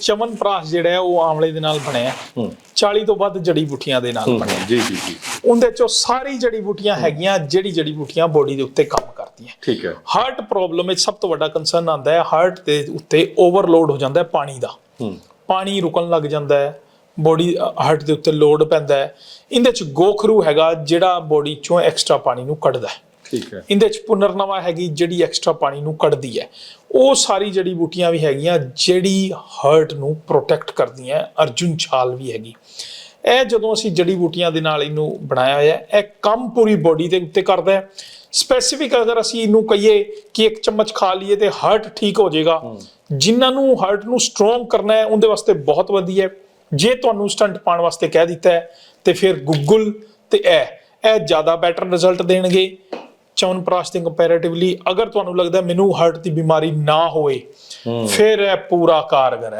ਚਮਨਪ੍ਰਾਸ਼ ਜਿਹੜਾ ਹੈ ਉਹ ਆਮਲੇ ਦੇ ਨਾਲ ਬਣਿਆ ਹੈ। 40 ਤੋਂ ਵੱਧ ਜੜੀ ਬੂਟੀਆਂ ਦੇ ਨਾਲ ਬਣਿਆ। ਜੀ ਜੀ ਜੀ। ਉਹਦੇ ਚੋਂ ਸਾਰੀ ਜੜੀ ਬੂਟੀਆਂ ਹੈਗੀਆਂ ਜਿਹੜੀ ਜੜੀ ਬੂਟੀਆਂ ਬੋਡੀ ਦੇ ਉੱਤੇ ਕੰਮ ਕਰਦੀਆਂ ਠੀਕ ਹੈ। ਹਾਰਟ ਪ੍ਰੋਬਲਮ ਵਿੱਚ ਸਭ ਤੋਂ ਵੱਡਾ ਕੰਸਰਨ ਆਉਂਦਾ ਹੈ ਹਾਰਟ ਦੇ ਉੱਤੇ ਓਵਰਲੋਡ ਹੋ ਜਾਂਦਾ ਹੈ ਪਾਣੀ ਦਾ। ਪਾਣੀ ਰੁਕਣ ਲੱਗ ਜਾਂਦਾ ਹੈ ਬੋਡੀ ਹਾਰਟ ਦੇ ਉੱਤੇ ਲੋਡ ਪੈਂਦਾ ਹੈ। ਇਹਦੇ ਚ ਗੋਖਰੂ ਹੈਗਾ ਜਿਹੜਾ ਬੋਡੀ ਚੋਂ ਐਕਸਟਰਾ ਪਾਣੀ ਨੂੰ ਕੱਢਦਾ ਹੈ। ਠੀਕ ਹੈ। ਇਹਦੇ ਚ ਪੁਨਰਨਵਾ ਹੈਗੀ ਜਿਹੜੀ ਐਕਸਟਰਾ ਪਾਣੀ ਨੂੰ ਕੱਢਦੀ ਹੈ। ਉਹ ਸਾਰੀ ਜੜੀ ਬੂਟੀਆਂ ਵੀ ਹੈਗੀਆਂ ਜਿਹੜੀ ਹਾਰਟ ਨੂੰ ਪ੍ਰੋਟੈਕਟ ਕਰਦੀਆਂ। ਅਰਜੁਨ ਛਾਲ ਵੀ ਹੈਗੀ। ਇਹ ਜਦੋਂ ਅਸੀਂ ਜੜੀ ਬੂਟੀਆਂ ਦੇ ਨਾਲ ਇਹਨੂੰ ਬਣਾਇਆ ਹੋਇਆ ਇਹ ਕੰਮ ਪੂਰੀ ਬੋਡੀ ਦੇ ਉੱਤੇ ਕਰਦਾ ਹੈ। ਸਪੈਸੀਫਿਕ ਅਗਰ ਅਸੀਂ ਇਹਨੂੰ ਕਹੀਏ ਕਿ ਇੱਕ ਚਮਚ ਖਾ ਲਈਏ ਤੇ ਹਾਰਟ ਠੀਕ ਹੋ ਜਾਏਗਾ। ਜਿਨ੍ਹਾਂ ਨੂੰ ਹਾਰਟ ਨੂੰ ਸਟਰੋਂਗ ਕਰਨਾ ਹੈ ਉਹਦੇ ਵਾਸਤੇ ਬਹੁਤ ਵਧੀਆ ਹੈ। ਜੇ ਤੁਹਾਨੂੰ ਸਟੰਟ ਪਾਉਣ ਵਾਸਤੇ ਕਹਿ ਦਿੱਤਾ ਹੈ ਤੇ ਫਿਰ ਗੂਗਲ ਤੇ ਇਹ ਇਹ ਜ਼ਿਆਦਾ ਬੈਟਰ ਰਿਜ਼ਲਟ ਦੇਣਗੇ। ਚਵਨਪ੍ਰਾਸ਼ ਦੇ ਕੰਪੈਰੀਟਿਵਲੀ ਅਗਰ ਤੁਹਾਨੂੰ ਲੱਗਦਾ ਮੈਨੂੰ ਹਾਰਟ ਦੀ ਬਿਮਾਰੀ ਨਾ ਹੋਵੇ ਫਿਰ ਇਹ ਪੂਰਾ ਕਾਰਗਰ ਹੈ।